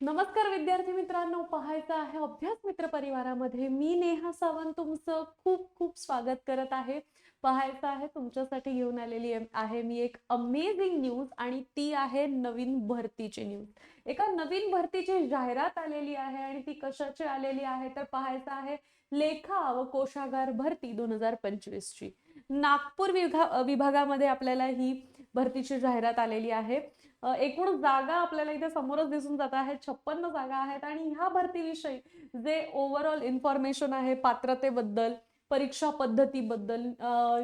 नमस्कार विद्यार्थी मित्रांनो पाहायचं आहे अभ्यास मित्र परिवारामध्ये. मी नेहा सावंत तुमचं खूप खूप स्वागत करत आहे. पाहायचं आहे तुमच्यासाठी घेऊन आलेली आहे- मी एक अमेझिंग न्यूज आणि ती आहे नवीन भरतीची न्यूज एका नवीन भरतीची जाहिरात आलेली आहे आणि ती कशाची आलेली आहे तर पाहायचं आहे लेखा व कोशागार भरती दोन हजार पंचवीस ची नागपूर विभा विभागामध्ये आपल्याला ही भरतीची जाहिरात आलेली आहे. एकूण जागा आपल्याला इथे समोरच दिसून जात आहेत छप्पन्न जागा आहेत आणि ह्या भरतीविषयी जे ओव्हरऑल इन्फॉर्मेशन आहे पात्रतेबद्दल परीक्षा पद्धतीबद्दल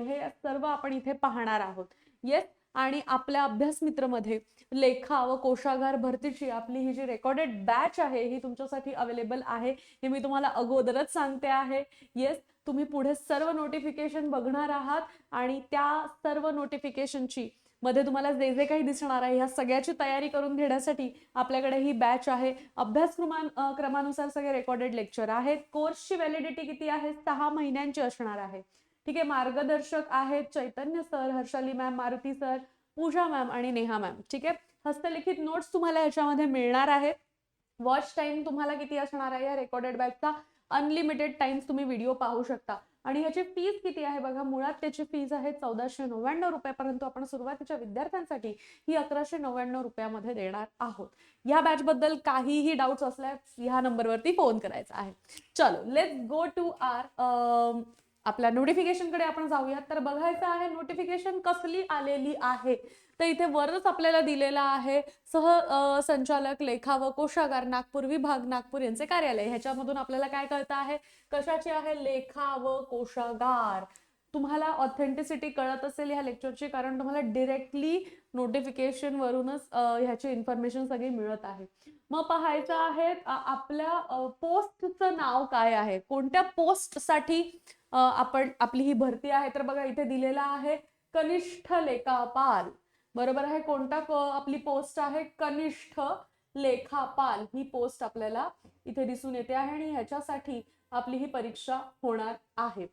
हे सर्व आपण इथे पाहणार आहोत. येस आणि आपल्या अभ्यास मित्रमध्ये लेखा व कोशागार भरतीची आपली ही जी रेकॉर्डेड बॅच आहे ही तुमच्यासाठी अवेलेबल आहे. हे मी तुम्हाला अगोदरच सांगते आहे. येस तुम्ही पुढे सर्व नोटिफिकेशन बघणार आहात आणि त्या सर्व नोटिफिकेशनची मध्ये तुम्हाला जे जे काही दिसणार आहे ह्या सगळ्याची तयारी करून घेण्यासाठी आपल्याकडे ही बॅच आहे. अभ्यासक्रमान क्रमानुसार सगळे रेकॉर्डेड लेक्चर आहेत. कोर्सची व्हॅलिडिटी किती आहे? सहा महिन्यांची असणार आहे. ठीक आहे मार्गदर्शक आहेत Chaitanya sir Harshali ma'am Maruti sir Pooja ma'am आणि नेहा मॅम ठीक आहे? हस्तलिखित नोट्स तुम्हाला याच्यामध्ये मिळणार आहेत वॉच टाइम तुम्हाला किती असणार आहे या रेकॉर्डेड बॅचचा अनलिमिटेड टाइम्स तुम्ही व्हिडिओ पाहू शकता. आणि ह्याची फीज किती आहे बघा? मुळात त्याची फीज आहे चौदाशे नव्याण्णव रुपये परंतु आपण सुरुवातीच्या विद्यार्थ्यांसाठी ही अकराशे नव्याण्णव रुपयामध्ये देणार आहोत. या बॅच बद्दल काहीही डाऊट्स असल्यास ह्या नंबरवरती फोन करायचा आहे. चलो लेट्स गो टू आर आपल्या नोटिफिकेशनकडे आपण जाऊयात. तर बघायचं आहे नोटिफिकेशन कसली आलेली आहे? तर इथे वरच आपल्याला दिलेला आहे सह संचालक लेखा व कोशागार नागपूर विभाग नागपूर यांचे कार्यालय. ह्याच्यामधून आपल्याला काय कळतं आहे? कशाची आहे? लेखा व कोशागार तुम्हाला ऑथेंटिसिटी कळत असेल ह्या लेक्चरची कारण तुम्हाला डिरेक्टली नोटिफिकेशन वरूनच ह्याची इन्फॉर्मेशन सगळी मिळत आहे. मग पाहायचं आहे आपल्या पोस्टचं नाव काय आहे? कोणत्या पोस्टसाठी आपण आपली ही भरती आहे? तर बघा इथे दिलेला आहे कनिष्ठ लेखापाल. बरोबर आहे कोणता आपली पोस्ट आहे कनिष्ठ लेखापाल ही पोस्ट आपल्याला इथे दिसून येते आहे आणि ह्याच्यासाठी आपली ही परीक्षा होणार आहे.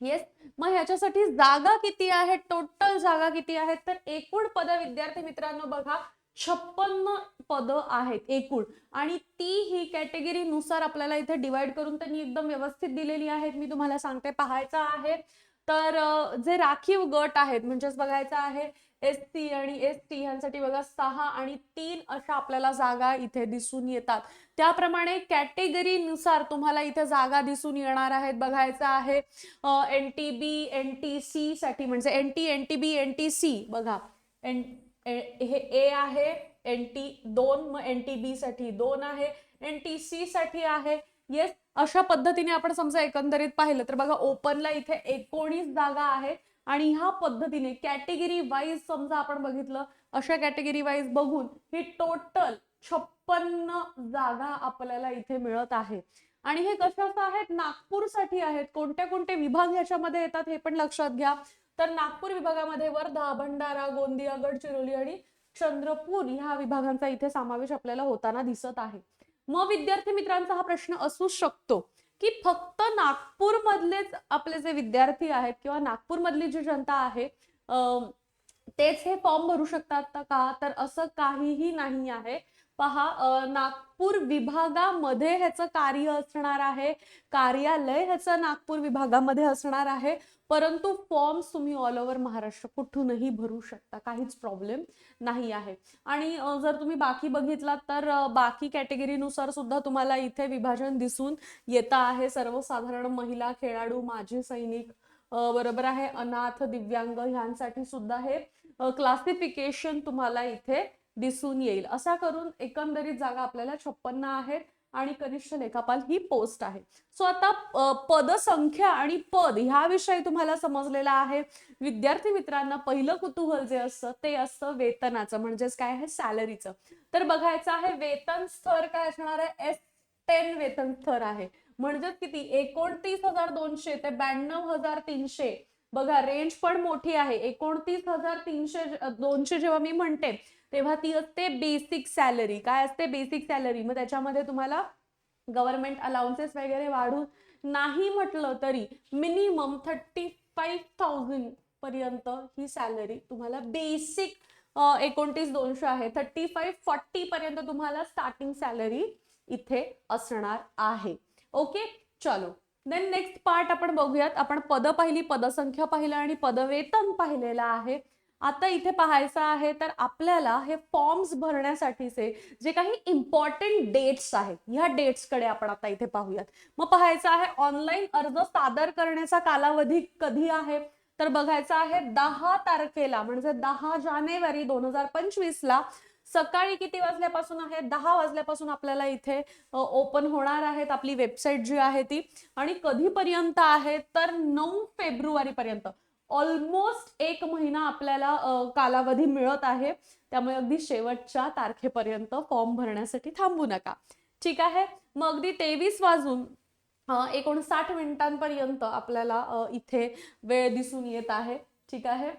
येस मग ह्याच्यासाठी जागा किती आहेत टोटल जागा किती आहेत? तर एकूण पद विद्यार्थी मित्रांनो बघा छप्पन्न पद आहेत एकूण. आणि ती ही कॅटेगरी नुसार आपल्याला इथे डिवाइड करून त्यांनी एकदम व्यवस्थित दिलेली आहेत. मी तुम्हाला सांगते पाहायचं आहे. तर जे राखीव गट आहेत म्हणजेच बघायचं आहे एस सी आणि एस टी ह्यांसाठी बघा सहा आणि तीन अशा आपल्याला जागा इथे दिसून येतात. त्याप्रमाणे कॅटेगरीनुसार तुम्हाला इथे जागा दिसून येणार आहेत. बघायचं आहे N T B N T C साठी म्हणजे N T N T B N T C बघा. एन हे ए आहे एन टी दोन मग एन टी बी साठी दोन आहे एन टी सी साठी आहे. येस अशा पद्धतीने आपण समजा एकंदरीत पाहिलं तर बघा ओपनला इथे एकोणीस जागा आहेत. आणि ह्या पद्धतीने कॅटेगरी वाईज समजा आपण बघितलं अशा कॅटेगरी वाईज बघून ही टोटल छप्पन्न जागा आपल्याला इथे मिळत आहे. आणि हे कशाचं आहेत? नागपूरसाठी आहेत. कोणत्या कोणते विभाग याच्यामध्ये येतात हे पण लक्षात घ्या. तर नागपूर विभागामध्ये वर्धा भंडारा गोंदिया गडचिरोली आणि चंद्रपूर ह्या विभागांचा इथे समावेश आपल्याला होताना दिसत आहे. मग विद्यार्थी मित्रांचा हा प्रश्न असू शकतो. की फक्त नागपूरमधलेच आपले जे विद्यार्थी आहेत किंवा नागपूरमधली जी जनता आहे तेच हे फॉर्म भरू शकतात का? तर असं काहीही नाही आहे. पहा नागपूर विभागामध्ये ह्याचं कार्य असणार आहे कार्यालय ह्याचं नागपूर विभागामध्ये असणार आहे परंतु फॉर्म्स तुम्ही ऑल ओव्हर महाराष्ट्र कुठूनही भरू शकता काहीच प्रॉब्लेम नाही आहे. आणि जर तुम्ही बाकी बघितलात तर बाकी कॅटेगरीनुसार सुद्धा तुम्हाला इथे विभाजन दिसून येतं आहे. सर्वसाधारण महिला खेळाडू माजी सैनिक बरोबर आहे. अनाथ दिव्यांग ह्यांसाठी सुद्धा हे क्लासिफिकेशन तुम्हाला इथे दिसून येईल. असा करून एकंदरीत जागा आपल्याला छप्पन्न आहेत आणि कनिष्ठ लेखापाल ही पोस्ट आहे. सो आता पदसंख्या आणि पद ह्याविषयी तुम्हाला समजलेला आहे. विद्यार्थी मित्रांना पहिलं कुतूहल जे असतं ते असतं वेतनाचं म्हणजेच काय आहे? सॅलरीचं. तर बघायचं आहे वेतन स्तर काय असणार आहे? एस टेन वेतन स्तर आहे. म्हणजेच किती? एकोणतीस हजार दोनशे ते ब्याण्णव हजार तीनशे. बघा रेंज पण मोठी आहे. एकोणतीस हजार तीनशे दोनशे जेव्हा मी म्हणते तेव्हा ती असते बेसिक सॅलरी काय असते बेसिक सॅलरी मग त्याच्यामध्ये तुम्हाला गव्हर्नमेंट अलाउन्सेस वगैरे वाढून नाही म्हटलं तरी मिनिमम थर्टी फाईव्ह थाउजंड पर्यंत ही सॅलरी तुम्हाला बेसिक एकोणतीस दोनशे आहे. थर्टी फाईव्ह फॉर्टी पर्यंत तुम्हाला स्टार्टिंग सॅलरी इथे असणार आहे. ओके चलो. देन नेक्स्ट पार्ट आपण बघूयात. आपण पद पाहिली पदसंख्या पाहिलं आणि पदवेतन पाहिलेलं आहे. आता इथे पाहायचं आहे तर आपल्याला हे फॉर्म्स भरण्यासाठीचे जे काही इम्पॉर्टंट डेट्स आहेत ह्या डेट्सकडे आपण आता इथे पाहूयात. मग पाहायचं आहे ऑनलाईन अर्ज सादर करण्याचा कालावधी कधी आहे? तर बघायचं आहे दहा तारखेला म्हणजे दहा जानेवारी दोन हजार पंचवीसला सकाळी किती वाजल्यापासून आहे? दहा वाजल्यापासून आपल्याला इथे ओपन होणार आहेत आपली वेबसाईट जी आहे ती. आणि कधीपर्यंत आहे? तर नऊ फेब्रुवारी पर्यंत ऑलमोस्ट एक महिना आपल्याला कालावधी मिळत आहे. त्यामुळे अगदी शेवटच्या तारखेपर्यंत फॉर्म भरण्यासाठी थांबू नका. ठीक आहे? मग अगदी तेवीस वाजून एकोणसाठ मिनिटांपर्यंत आपल्याला इथे वेळ दिसून येत आहे. ठीक आहे?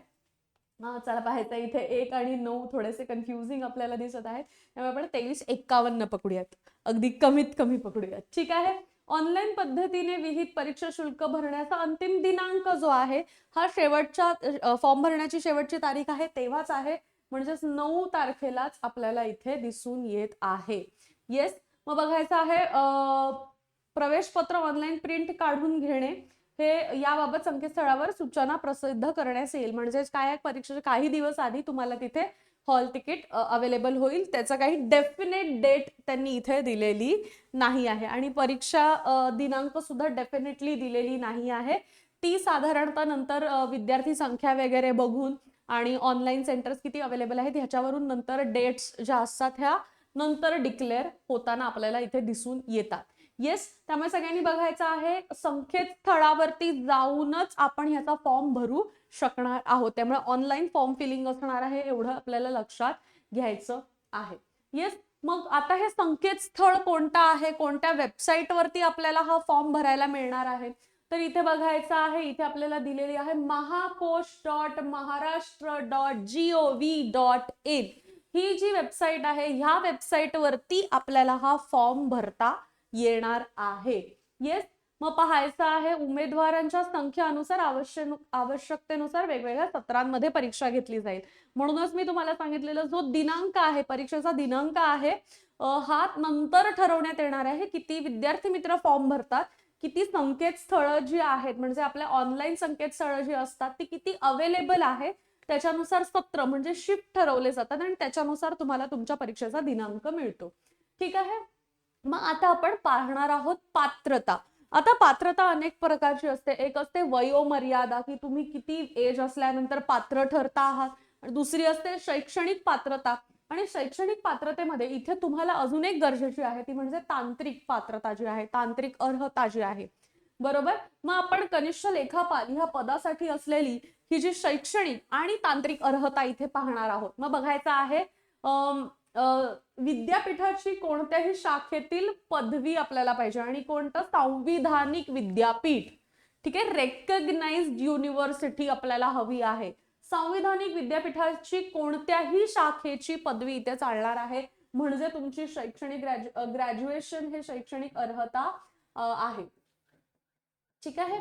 हा चला पाहायचं इथे एक आणि नऊ थोडेसे कन्फ्युजिंग आपल्याला दिसत आहेत. त्यामुळे आपण तेवीस एक्कावन्न पकडूयात. अगदी कमीत कमी पकडूयात. ठीक आहे? ऑनलाईन पद्धतीने विहित परीक्षा शुल्क भरण्याचा अंतिम दिनांक जो आहे हा शेवटच्या फॉर्म भरण्याची शेवटची तारीख आहे तेव्हाच आहे. म्हणजेच नऊ तारखेलाच आपल्याला इथे दिसून येत आहे. येस मग बघायचं आहे प्रवेशपत्र ऑनलाईन प्रिंट काढून घेणे हे याबाबत संकेतस्थळावर सूचना प्रसिद्ध करण्यास येईल. म्हणजेच काय आहे परीक्षेच्या काही दिवस आधी तुम्हाला तिथे हॉल तिकीट अवेलेबल होईल. त्याचं काही डेफिनेट डेट त्यांनी इथे दिलेली नाही आहे. आणि परीक्षा दिनांक सुद्धा डेफिनेटली दिलेली नाही आहे. ती साधारणतः नंतर विद्यार्थी संख्या वगैरे बघून आणि ऑनलाईन सेंटर्स किती अवेलेबल आहेत ह्याच्यावरून नंतर डेट्स ज्या असतात ह्या नंतर डिक्लेअर होताना आपल्याला इथे दिसून येतात. येस त्यामुळे सगळ्यांनी बघायचं आहे संकेतस्थळावरती जाऊनच आपण ह्याचा फॉर्म भरू. शकणार आहोत. त्यामुळे ऑनलाईन फॉर्म फिलिंग असणार आहे एवढं आपल्याला लक्षात घ्यायचं आहे. येस मग आता हे संकेतस्थळ कोणतं आहे? कोणत्या वेबसाईटवरती आपल्याला हा फॉर्म भरायला मिळणार आहे? तर इथे बघायचं आहे इथे आपल्याला दिलेली आहे Mahakosh dot Maharashtra dot G O V dot in ही जी वेबसाईट आहे ह्या वेबसाईटवरती आपल्याला हा फॉर्म भरता येणार आहे. येस मग पाहायचं आहे उमेदवारांच्या संख्यानुसार आवश्यक आवश्यकतेनुसार वेगवेगळ्या सत्रांमध्ये परीक्षा घेतली जाईल. म्हणूनच मी तुम्हाला सांगितलेलं जो दिनांक आहे परीक्षेचा दिनांक आहे हा नंतर ठरवण्यात येणार आहे किती विद्यार्थी मित्र फॉर्म भरतात किती संकेतस्थळं जी आहेत म्हणजे आपल्या ऑनलाईन संकेतस्थळं जी असतात ती किती अवेलेबल आहे त्याच्यानुसार सत्र म्हणजे शिफ्ट ठरवले जातात आणि त्याच्यानुसार तुम्हाला तुमच्या परीक्षेचा दिनांक मिळतो. ठीक आहे? मग आता आपण पाहणार आहोत पात्रता. आता पात्रता अनेक प्रकारची असते. एक असते वयोमर्यादा की तुम्ही किती एज असल्यानंतर पात्र ठरता आहात. दुसरी असते शैक्षणिक पात्रता. आणि शैक्षणिक पात्रतेमध्ये इथे तुम्हाला अजून एक गरजेची आहे ती म्हणजे तांत्रिक पात्रता जी आहे तांत्रिक अर्हता जी आहे. बरोबर? मग आपण कनिष्ठ लेखापाल ह्या पदासाठी असलेली ही जी शैक्षणिक आणि तांत्रिक अर्हता इथे पाहणार आहोत. मग बघायचं आहे विद्यापीठाची कोणत्याही शाखेतील पदवी आपल्याला पाहिजे. आणि कोणतं? संविधानिक विद्यापीठ. ठीक आहे? रेकग्नाइज्ड युनिव्हर्सिटी आपल्याला हवी आहे. संविधानिक विद्यापीठाची कोणत्याही शाखेची पदवी इथे चालणार आहे. म्हणजे तुमची शैक्षणिक ग्रॅज्यु ग्रॅज्युएशन हे शैक्षणिक अर्हता आहे. ठीक आहे?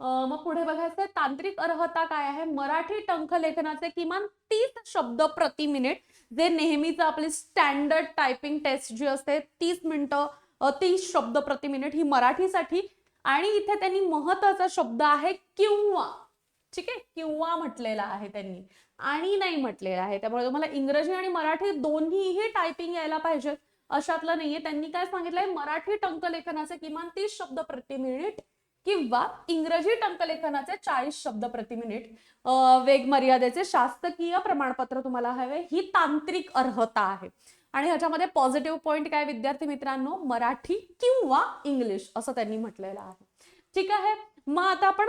मग पुढे बघायचं तांत्रिक अर्हता काय आहे? मराठी टंकलेखनाचे किमान तीस शब्द प्रति मिनिट जे नेहमीच आपली स्टँडर्ड टायपिंग टेस्ट जी असते तीस मिनटं तीस शब्द प्रति मिनिट ही मराठीसाठी. आणि इथे त्यांनी महत्त्वाचा शब्द आहे किंवा. ठीक आहे? किंवा म्हटलेला आहे त्यांनी. आणि नाही म्हटलेलं आहे. त्यामुळे तुम्हाला इंग्रजी आणि मराठी दोन्हीही टायपिंग यायला पाहिजे. अशातलं नाहीये. त्यांनी काय सांगितलंय? मराठी टंकलेखनाचे किमान तीस शब्द प्रति मिनिट किंवा इंग्रजी टंकलेखनाचे चाळीस शब्द प्रति मिनिट वेग मर्यादेचे शासकीय प्रमाणपत्र तुम्हाला हवे ही तांत्रिक अर्हता आहे. आणि ह्याच्यामध्ये पॉझिटिव्ह पॉईंट काय विद्यार्थी मित्रांनो? मराठी किंवा इंग्लिश असं त्यांनी म्हटलेलं आहे. ठीक आहे? मग आता आपण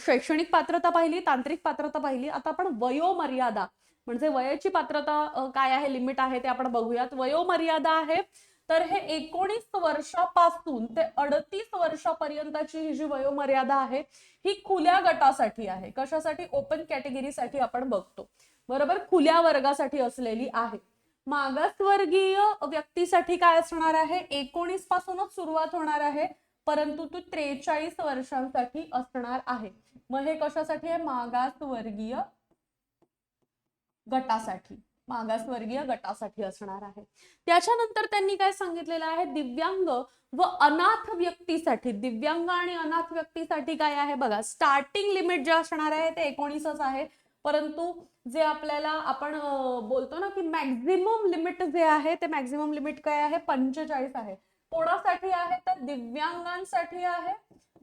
शैक्षणिक पात्रता पाहिली तांत्रिक पात्रता पाहिली. आता आपण वयोमर्यादा म्हणजे वयाची पात्रता काय आहे? लिमिट आहे ते आपण बघूयात. वयोमर्यादा आहे तर हे एकोणीस वर्षापासून ते अडतीस वर्षापर्यंतची ही जी वयोमर्यादा आहे ही खुल्या गटासाठी आहे. कशासाठी? ओपन कॅटेगरीसाठी आपण बघतो. बरोबर? खुल्या वर्गासाठी असलेली आहे. मागासवर्गीय व्यक्तीसाठी काय असणार आहे? एकोणीस पासूनच सुरुवात होणार आहे परंतु तो त्रेचाळीस वर्षांसाठी असणार आहे. मग हे कशासाठी आहे? मागासवर्गीय गटासाठी. मागासवर्गीय गटासाठी असणार आहे. त्याच्यानंतर त्यांनी काय सांगितलेलं आहे? दिव्यांग व अनाथ व्यक्तीसाठी. दिव्यांग आणि अनाथ व्यक्तीसाठी काय आहे? बघा स्टार्टिंग लिमिट जे असणार आहे ते एकोणीसच आहे. परंतु जे आपल्याला आपण बोलतो ना की मॅक्झिमम लिमिट जे आहे ते मॅक्झिमम लिमिट काय आहे? पंचेचाळीस आहे. कोणासाठी आहे? तर दिव्यांगांसाठी आहे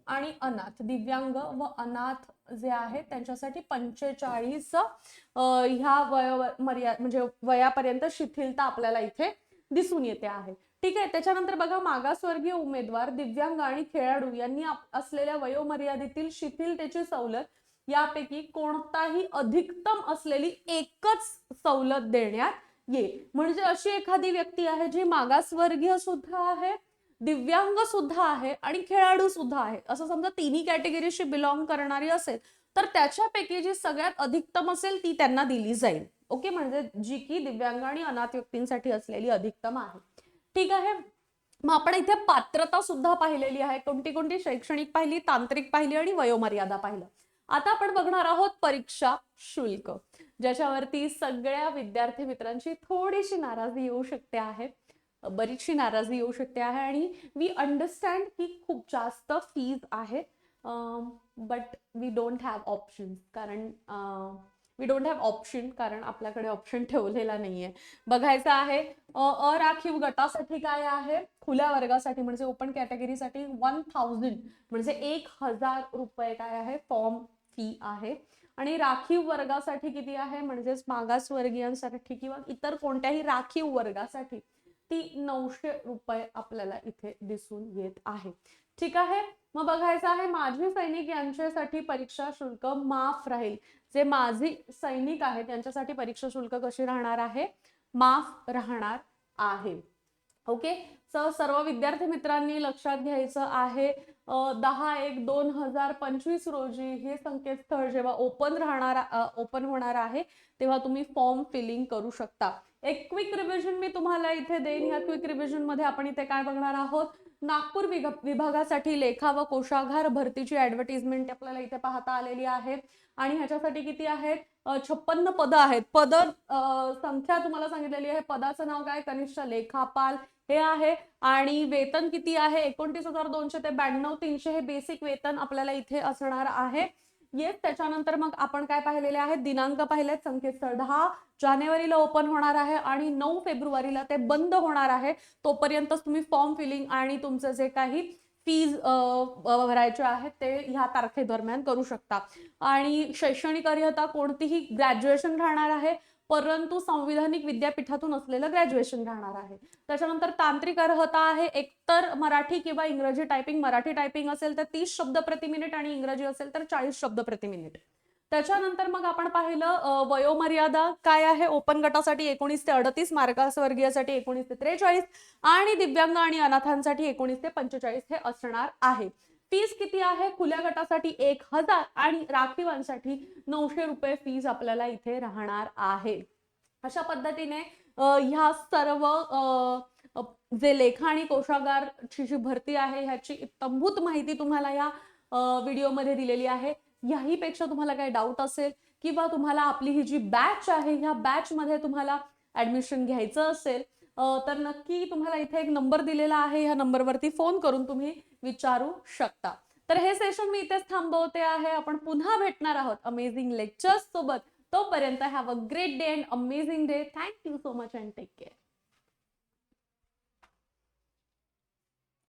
आणि अनाथ. दिव्यांग व अनाथ जे आहेत त्यांच्यासाठी पंचेचाळीस ह्या वय मर्या म्हणजे वयापर्यंत शिथिलता आपल्याला इथे दिसून येते आहे. ठीक आहे त्याच्यानंतर बघा मागासवर्गीय उमेदवार दिव्यांग आणि खेळाडू यांनी आप- असलेल्या वयोमर्यादेतील शिथिलतेची सवलत यापैकी कोणताही अधिकतम असलेली एकच सवलत देण्यात येईल. म्हणजे अशी एखादी व्यक्ती आहे जी मागासवर्गीय सुद्धा आहे दिव्यांग सुद्धा आहे आणि खेळाडू सुद्धा आहे. असं समजा तिन्ही कॅटेगरीशी बिलॉंग करणारी असेल तर त्याच्यापैकी जी सगळ्यात अधिकतम असेल ती त्यांना दिली जाईल. ओके? म्हणजे जी की दिव्यांग आणि अनाथ व्यक्तींसाठी असलेली अधिकतम आहे. ठीक आहे? मग आपण इथे पात्रता सुद्धा पाहिलेली आहे. कोणती कोणती? शैक्षणिक पाहिली तांत्रिक पाहिली आणि वयोमर्यादा पाहिलं. आता आपण बघणार आहोत परीक्षा शुल्क ज्याच्यावरती सगळ्या विद्यार्थी मित्रांची थोडीशी नाराजी येऊ शकते आहे. बरीचशी नाराजी येऊ शकते आहे आणि वी अंडरस्टँड की खूप जास्त फीज आहे. But we don't have option कारण वी डोंट हॅव ऑप्शन कारण आपल्याकडे ऑप्शन ठेवलेला नाही आहे बघायचं आहे अराखीव गटासाठी काय आहे? खुल्या वर्गासाठी म्हणजे ओपन कॅटेगरीसाठी वन थाउजंड म्हणजे एक हजार रुपये काय आहे? फॉर्म फी आहे. आणि राखीव वर्गासाठी किती आहे? म्हणजेच मागासवर्गीयांसाठी किंवा इतर कोणत्याही राखीव वर्गासाठी. ती नऊशे रुपये आपल्याला इथे दिसून येत आहे. ठीक आहे? मग बघायचं आहे माझी सैनिक यांच्यासाठी परीक्षा शुल्क माफ राहील. जे माझी सैनिक आहेत त्यांच्यासाठी परीक्षा शुल्क कशी राहणार आहे? माफ राहणार आहे. ओके? सो सर्व विद्यार्थी मित्रांनी लक्षात घ्यायचं आहे. दहा एक दोन हजार पंचवीस रोजी हे संकेतस्थळ जेव्हा ओपन राहणार ओपन होणार आहे तेव्हा तुम्ही फॉर्म फिलिंग करू शकता. एक क्विक रिव्हिजन मी तुम्हाला इथे देईन. या क्विक रिव्हिजनमध्ये आपण इथे काय बघणार आहोत? नागपूर विभागासाठी लेखा व कोशागार भरतीची ऍडव्हर्टिजमेंट आपल्याला इथे पाहता आलेली आहे. आणि ह्याच्यासाठी किती आहेत? छप्पन्न पदं आहेत. पद संख्या तुम्हाला सांगितलेली आहे. पदाचं नाव काय? कनिष्ठ लेखापाल. हे आहे. आणि वेतन किती आहे? एकोणतीस हजार दोनशे ते ब्याण्णव तीनशे हे बेसिक वेतन आपल्याला इथे असणार आहे. येस त्याच्यानंतर मग आपण काय पाहिलेले आहेत दिनांक पाहिलेत संकेतस्थळ दहा. जानेवारीला ओपन होणार आहे आणि नऊ फेब्रुवारीला ते बंद होणार आहे. तोपर्यंतच तुम्ही फॉर्म फिलिंग आणि तुमचं जे काही फीज भरायचे आहेत ते ह्या तारखेदरम्यान करू शकता. आणि शैक्षणिक अर्हता कोणतीही ग्रॅज्युएशन राहणार आहे. परंतु संविधानिक विद्यापीठातून असलेलं ग्रॅज्युएशन राहणार आहे. त्याच्यानंतर तांत्रिक अर्हता आहे एकतर मराठी किंवा इंग्रजी टायपिंग मराठी टायपिंग असेल तर तीस शब्द प्रति मिनिट आणि इंग्रजी असेल तर चाळीस शब्द प्रति मिनिट त्याच्यानंतर मग आपण पाहिलं वयोमर्यादा काय आहे? ओपन गटासाठी एकोणीस ते अडतीस मार्गासवर्गीयासाठी एकोणीस ते त्रेचाळीस आणि दिव्यांग आणि अनाथांसाठी एकोणीस ते पंचेचाळीस हे असणार आहे. फीज किती आहे? खुल्या गटासाठी एक हजार आणि राखीवांसाठी नऊशे रुपये फीज आपल्याला इथे राहणार आहे. अशा पद्धतीने ह्या सर्व जे लेखा आणि कोशागारची जी भरती आहे ह्याची इत्तंभूत माहिती तुम्हाला या व्हिडिओमध्ये दिलेली आहे. याहीपेक्षा तुम्हाला काही डाऊट असेल किंवा तुम्हाला आपली ही जी बॅच आहे ह्या बॅचमध्ये तुम्हाला ऍडमिशन घ्यायचं असेल तर नक्की तुम्हाला इथे एक नंबर दिलेला आहे. ह्या नंबरवरती फोन करून तुम्ही विचारू शकता. तर हे सेशन मी इथेच थांबवते आहे. आपण पुन्हा भेटणार आहोत अमेझिंग लेक्चर्स सोबत. तोपर्यंत have a great day and amazing day thank you so much and take care